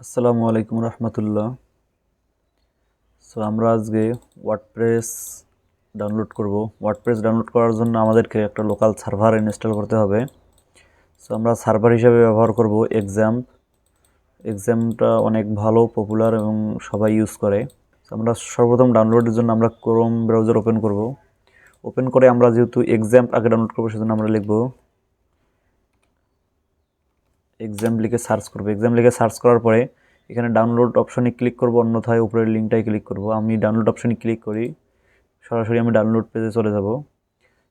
আসসালামু আলাইকুম রহমতুল্লাহ। সো আমরা আজকে ওয়ার্ডপ্রেস ডাউনলোড করব। ওয়ার্ডপ্রেস ডাউনলোড করার জন্য আমাদেরকে একটা লোকাল সার্ভার ইনস্টল করতে হবে। সো আমরা সার্ভার হিসেবে ব্যবহার করব এক্সাম এক্সামটা অনেক ভালো পপুলার এবং সবাই ইউজ করে। So, আমরা সর্বপ্রথম ডাউনলোডের জন্য আমরা ক্রোম ব্রাউজার ওপেন করব। ওপেন করে আমরা যেহেতু এক্সাম আগে ডাউনলোড করব, সেজন্য আমরা লিখব এক্সাম লিখে সার্চ করব। এক্সাম লিখে সার্চ করার পরে এখানে ডাউনলোড অপশনে ক্লিক করব, অন্যথায় উপরের লিঙ্কটাই ক্লিক করব। আমি ডাউনলোড অপশনে ক্লিক করি, সরাসরি আমি ডাউনলোড পেজে চলে যাব।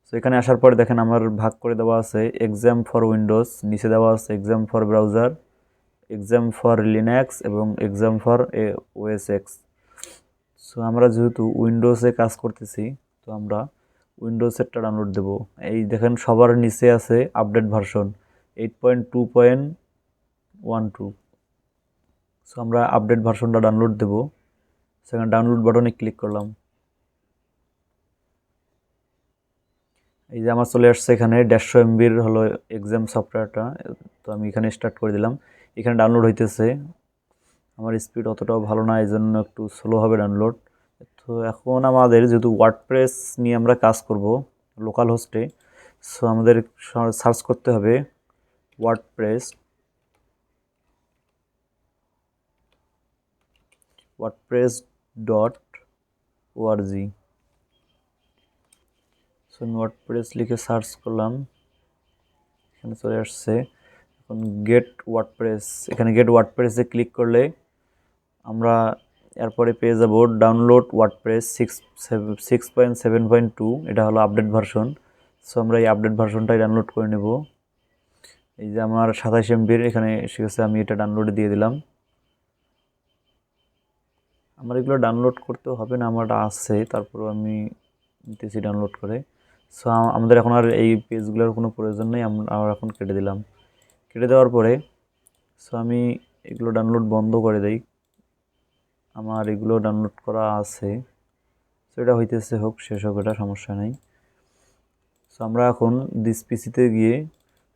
সো এখানে আসার পরে দেখেন আমার ভাগ করে দেওয়া আছে এক্সাম ফর উইন্ডোজ নিচে দেওয়া আছে XAMPP for browser XAMPP for Linux এবং XAMPP for OS X so আমরা যেহেতু উইন্ডোজে কাজ করতেছি, তো আমরা উইন্ডোজেরটা ডাউনলোড দেব। এই দেখেন সবার নিচে আছে update version eight point two point one two so আমরা আপডেট ভার্সনটা ডাউনলোড দেব। সেখানে ডাউনলোড বাটনে ক্লিক করলাম। এই যে আমার চলে আসছে এখানে, দেড়শো এমবির হলো এক্সাম সফটওয়্যারটা তো আমি এখানে স্টার্ট করে দিলাম। এখানে ডাউনলোড হইতেছে। আমার স্পিড অতটাও ভালো না এই জন্য একটু স্লো হবে ডাউনলোড তো এখন আমাদের যেহেতু ওয়ার্ডপ্রেস নিয়ে আমরা কাজ করব লোকাল হোস্টে সো আমাদের সার্চ করতে হবে। WordPress WordPress dot O R G so আমি ওয়ার্ডপ্রেস লিখে সার্চ করলাম, এখানে চলে আসছে। এখন গেট ওয়ার্ডপ্রেস এখানে গেট ওয়ার্ডপ্রেসে ক্লিক করলে আমরা এরপরে পেয়ে যাব download WordPress six six point seven point two এটা হলো আপডেট ভার্সন সো আমরা এই আপডেট ভার্সনটাই ডাউনলোড করে নেব। এই যে আমার সাতাশ এমবির এখানে এসে গেছে, আমি এটা ডাউনলোডে দিয়ে দিলাম। আমার এগুলো ডাউনলোড করতে হবে না আমার আছে তারপরেও আমি নিতেছি ডাউনলোড করে। সো আমাদের এখন আর এই পেজগুলোর কোনো প্রয়োজন নেই আমরা এখন কেটে দিলাম। কেটে দেওয়ার পরে সো আমি এগুলো ডাউনলোড বন্ধ করে দেই। আমার এগুলো ডাউনলোড করা আছে। সো এটা হইতেছে হোক, শেষ হোক, এটা সমস্যা নেই। সো আমরা এখন দিস পিসিতে গিয়ে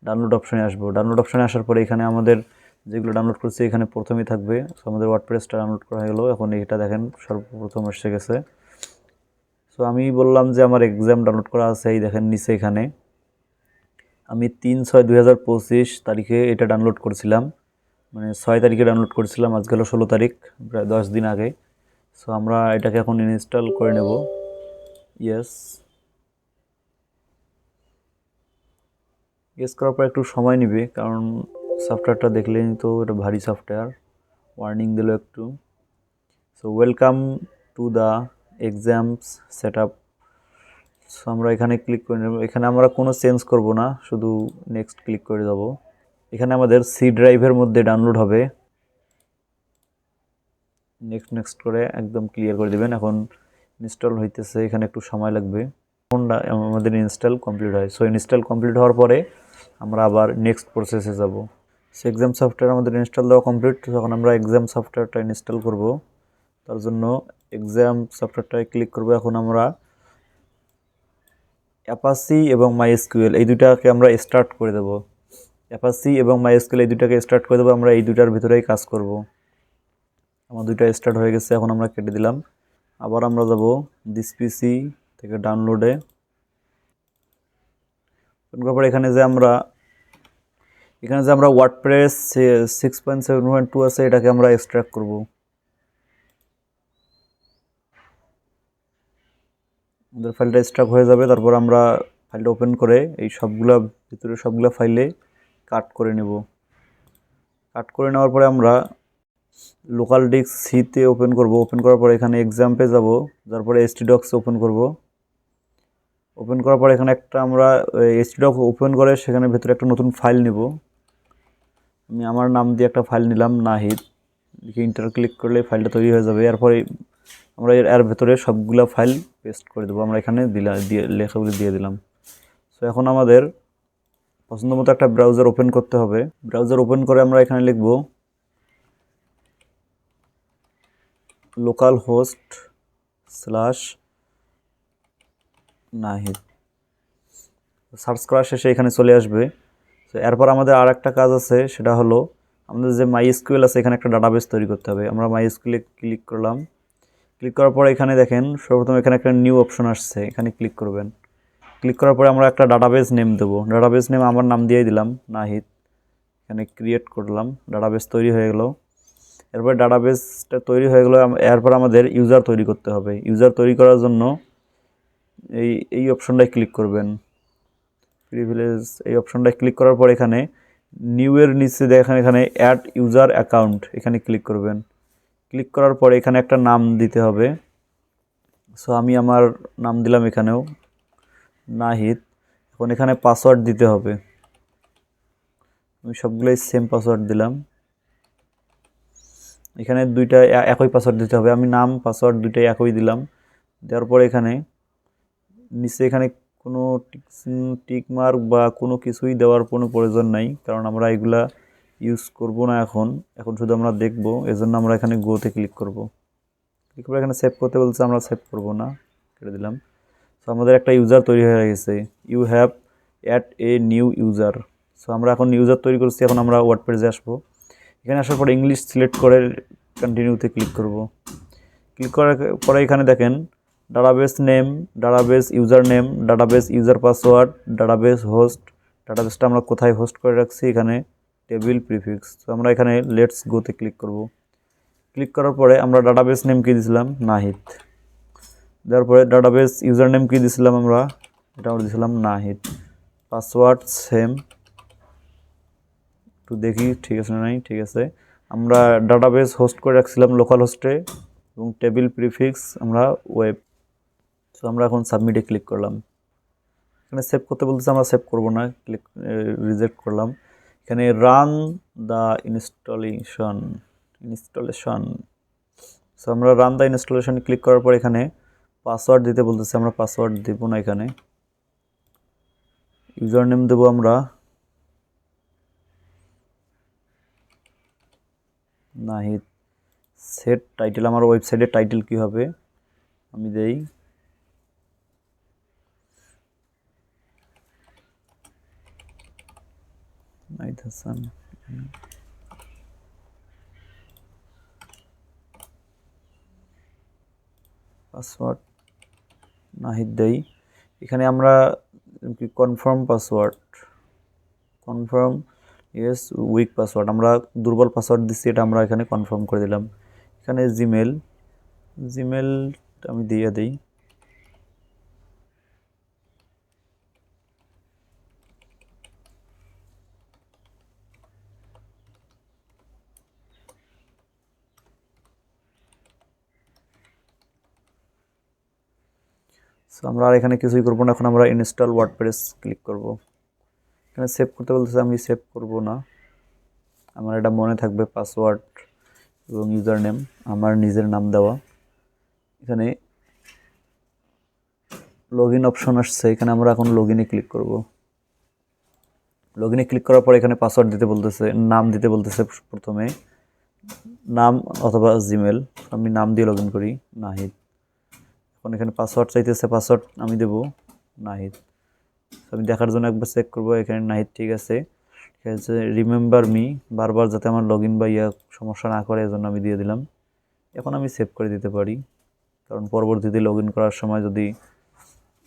ডাউনলোড অপশানে আসব। ডাউনলোড অপশানে আসার পরে এখানে আমাদের যেগুলো ডাউনলোড করছি, এখানে প্রথমেই থাকবে। সো আমাদের ওয়ার্ডপ্রেসটা ডাউনলোড করা হয়ে গেলো। এখন এটা দেখেন, সর্বপ্রথম এসে গেছে। সো আমি বললাম যে আমার এক্সাম ডাউনলোড করা আছে, এই দেখেন নিচে এখানে। আমি তিন ছয় দুই হাজার পঁচিশ তারিখে এটা ডাউনলোড করছিলাম। মানে ছয় তারিখে ডাউনলোড করেছিলাম আজকে হলো ষোলো তারিখ, প্রায় দশ দিন আগে। সো আমরা এটাকে এখন ইনস্টল করে নেব। ইয়েস ইয়েস করার পর একটু সময় নেবে, কারণ সফটওয়্যারটা দেখলেই তো এটা ভারী সফটওয়্যার ওয়ার্নিং দিল একটু। So welcome to the XAMPP's set up so আমরা এখানে ক্লিক করে নেব। এখানে আমরা কোনো চেঞ্জ করব না, শুধু নেক্সট ক্লিক করে দেবো। এখানে আমাদের সি ড্রাইভের মধ্যে ডাউনলোড হবে। নেক্সট নেক্সট করে একদম ক্লিয়ার করে দেবেন। এখন ইনস্টল হইতেছে, এখানে একটু সময় লাগবে। ফোনটা আমাদের ইনস্টল কমপ্লিট হয়। সো ইনস্টল কমপ্লিট হওয়ার পরে আমরা আবার নেক্সট প্রসেসে যাব। সে এক্সাম সফটওয়্যার আমাদের ইনস্টল দেওয়া কমপ্লিট তখন আমরা এক্সাম সফটওয়্যারটা ইনস্টল করব। তার জন্য এক্সাম সফটওয়্যারটায় ক্লিক করব। এখন আমরা অ্যাপাসি এবং মাইএসকিউএল এই দুটাকে আমরা স্টার্ট করে দেব। অ্যাপাসি এবং মাই মাইএসকিউএল এই দুটাকে স্টার্ট করে দেবো। আমরা এই দুটার ভিতরেই কাজ করব। আমার দুইটা স্টার্ট হয়ে গেছে, এখন আমরা কেটে দিলাম। আবার আমরা যাব দিস পিসি থেকে ডাউনলোডে করার পর এখানে যে আমরা, এখানে যে আমরা WordPress six point seven point two আছে, এটাকে আমরা এক্সট্রাক্ট করব। আমাদের ফাইলটা স্ট্রাক হয়ে যাবে, তারপর আমরা ফাইলটা ওপেন করে এই সবগুলা, ভিতরে সবগুলা ফাইলে কাট করে নেব। কাট করে নেওয়ার পরে আমরা লোকাল ডিস্ক সিতে ওপেন করব। ওপেন করার পরে এখানে এক্সাম্পে যাব তারপরে এসটি ডক্স ওপেন করব। ওপেন করার পরে এখানে একটা আমরা এসটি ডক ওপেন করে সেখানে ভেতরে একটা নতুন ফাইল নেব। আমি আমার নাম দিয়ে একটা ফাইল নিলাম, নাহিদ। লিখে ইন্টার ক্লিক করলে ফাইলটা তৈরি হয়ে যাবে। এরপরে আমরা এর এর ভেতরে সবগুলো ফাইল পেস্ট করে দেবো। আমরা এখানে দিলাম দিয়ে, লেখাগুলি দিয়ে দিলাম। সো এখন আমাদের পছন্দ মতো একটা ব্রাউজার ওপেন করতে হবে। ব্রাউজার ওপেন করে আমরা এখানে লিখব local host slash Nahid. Search করা শেষে এখানে চলে আসবে। তো এরপর আমাদের আর একটা কাজ আছে, সেটা হলো আমাদের যে মাই এসকিউএল আছে, এখানে একটা ডাটাবেস তৈরি করতে হবে। আমরা মাই এসকিউএলে ক্লিক করলাম। ক্লিক করার পরে এখানে দেখেন, সর্বপ্রথম এখানে একটা নিউ অপশন আসছে, এখানে ক্লিক করবেন। ক্লিক করার পরে আমরা একটা ডাটাবেস নেম দেবো। ডাটাবেস নেম আমার নাম দিয়েই দিলাম, নাহিদ। এখানে ক্রিয়েট করলাম ডাটাবেস তৈরি হয়ে গেল। এরপর ডাটাবেসটা তৈরি হয়ে গেলো, এরপর আমাদের ইউজার তৈরি করতে হবে। ইউজার তৈরি করার জন্য এই এই অপশনটায় ক্লিক করবেন। প্রিভিলেজ এই অপশনটায় ক্লিক করার পর এখানে নিউ এর নিচে দেখেন এখানে অ্যাড ইউজার অ্যাকাউন্ট এখানে ক্লিক করবেন। ক্লিক করার পরে এখানে একটা নাম দিতে হবে। সো আমি আমার নাম দিলাম এখানেও, নাহিদ। এখন এখানে পাসওয়ার্ড দিতে হবে। আমি সবগুলোই সেম পাসওয়ার্ড দিলাম। এখানে দুইটা একই পাসওয়ার্ড দিতে হবে। আমি নাম পাসওয়ার্ড দুইটাই একই দিলাম। দেওয়ার পরে এখানে নিচে এখানে কোনো টিক মার্ক বা কোনো কিছুই দেওয়ার কোনো প্রয়োজন নাই, কারণ আমরা এগুলা ইউজ করব না এখন। এখন শুধু আমরা দেখব, এজন্য আমরা এখানে গোতে ক্লিক করব। ক্লিক করে এখানে সেভ করতে বলছে, আমরা সেভ করব না, কেটে দিলাম। সো আমাদের একটা ইউজার তৈরি হয়ে গেছে। You have added a new user so আমরা এখন ইউজার তৈরি করছি, এখন আমরা ওয়ার্ড পেজে আসব। এখানে আসার পরে ইংলিশ সিলেক্ট করে কন্টিনিউতে ক্লিক করব। ক্লিক করার পরে এখানে দেখেন database name database user name database user password database host ডাটাবেসটা আমরা কোথায় হোস্ট করে রাখছি? এখানে টেবিল প্রিফিক্স তো আমরা এখানে লেটস গোতে ক্লিক করব। ক্লিক করার পরে আমরা ডাটাবেস নেম কী দিয়েছিলাম নাহিদ। দেওয়ার পরে ডাটাবেস ইউজার নেম কী দিয়েছিলাম আমরা? এটা আমরা দিয়েছিলাম নাহিদ। পাসওয়ার্ড সেম একটু দেখি, ঠিক আছে না নাই? ঠিক আছে। আমরা ডাটাবেস হোস্ট করে রাখছিলাম লোকাল হোস্টে এবং টেবিল প্রিফিক্স আমরা ওয়েব সো আমরা এখন সাবমিটে ক্লিক করলাম। এখানে সেভ করতে বলতেছে আমরা সেভ করব না ক্লিক রিজেক্ট করলাম। এখানে run the installation installation so আমরা রান দ্য ইনস্টলেশন ক্লিক করার পর এখানে পাসওয়ার্ড দিতে বলতেছে, আমরা পাসওয়ার্ড দেবো না এখানে। ইউজার নেম দেবো আমরা। নাহিদ সেট টাইটেল আমার ওয়েবসাইটের টাইটেল কী হবে? আমি দেই। নাহিদ হাসান পাসওয়ার্ড নাহিদ দেই এখানে আমরা confirm password confirm yes weak password আমরা দুর্বল পাসওয়ার্ড দিচ্ছি এটা আমরা এখানে কনফার্ম করে দিলাম। এখানে জিমেল জিমেল আমি দিয়ে দিই। সো আমরা আর এখানে কিছুই করব না। এখন আমরা ইনস্টল ওয়ার্ডপ্রেস ক্লিক করব। এখানে সেভ করতে বলতেছে, আমি সেভ করব না। আমার এটা মনে থাকবে পাসওয়ার্ড এবং ইউজার নেম আমার নিজের নাম দেওয়া। এখানে লগ ইন অপশন আসছে। এখানে আমরা এখন লগ ইনে ক্লিক করব। লগ ইনে ক্লিক করার পর এখানে পাসওয়ার্ড দিতে বলতেছে, নাম দিতে বলতেছে প্রথমে। নাম অথবা জিমেল আমি নাম দিয়ে লগ ইন করি, নাহিদ। এখন এখানে পাসওয়ার্ড চাইতেছে পাসওয়ার্ড আমি দেব নাহিদ। আমি দেখার জন্য একবার চেক করব, এখানে নাহিদ ঠিক আছে। ঠিক আছে রিমেম্বার মি বারবার যাতে আমার লগ ইন বা ইয়া সমস্যা না করে, এজন্য আমি দিয়ে দিলাম। এখন আমি সেভ করে দিতে পারি, কারণ পরবর্তীতে লগ ইন করার সময় যদি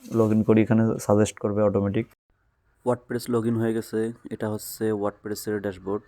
লগ ইন করি, এখানে সাজেস্ট করবে অটোমেটিক ওয়ার্ডপ্রেস লগ ইন হয়ে গেছে, এটা হচ্ছে ওয়ার্ডপ্রেসের ড্যাশবোর্ড